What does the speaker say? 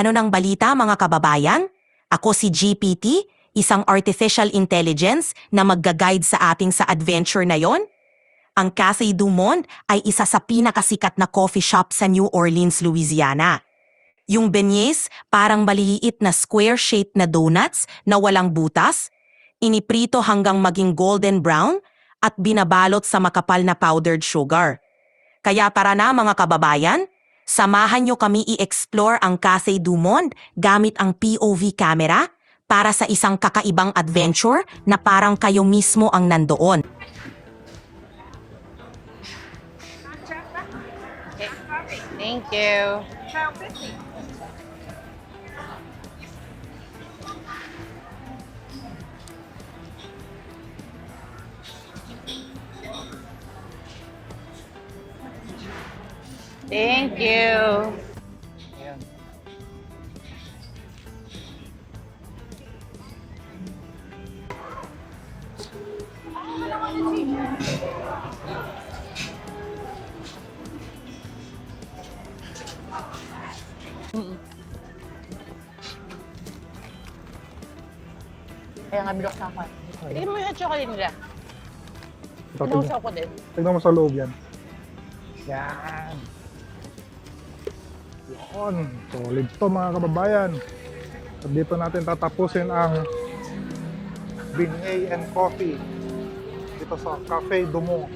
Ano nang balita mga kababayan? Ako si GPT, isang artificial intelligence na magga-guide sa ating sa adventure na yon. Ang Cafe Du Monde ay isa sa pinakasikat na coffee shop sa New Orleans, Louisiana. Yung beignets, parang maliliit na square-shaped na donuts na walang butas, iniprito hanggang maging golden brown at binabalot sa makapal na powdered sugar. Kaya tara na mga kababayan, samahan nyo kami i-explore ang Cafe Du Monde gamit ang POV camera para sa isang kakaibang adventure na parang kayo mismo ang nandoon. Thank you. Thank you. Ayan. Kaya nga bilok sa ako. Tingnan mo yung chocolate nila. Tignan, Pinusaw ko din. tignan mo sa loob yan. Yan. Yun. Solid to mga kababayan. At dito natin tatapusin ang Beignet and Coffee dito sa Cafe Dumo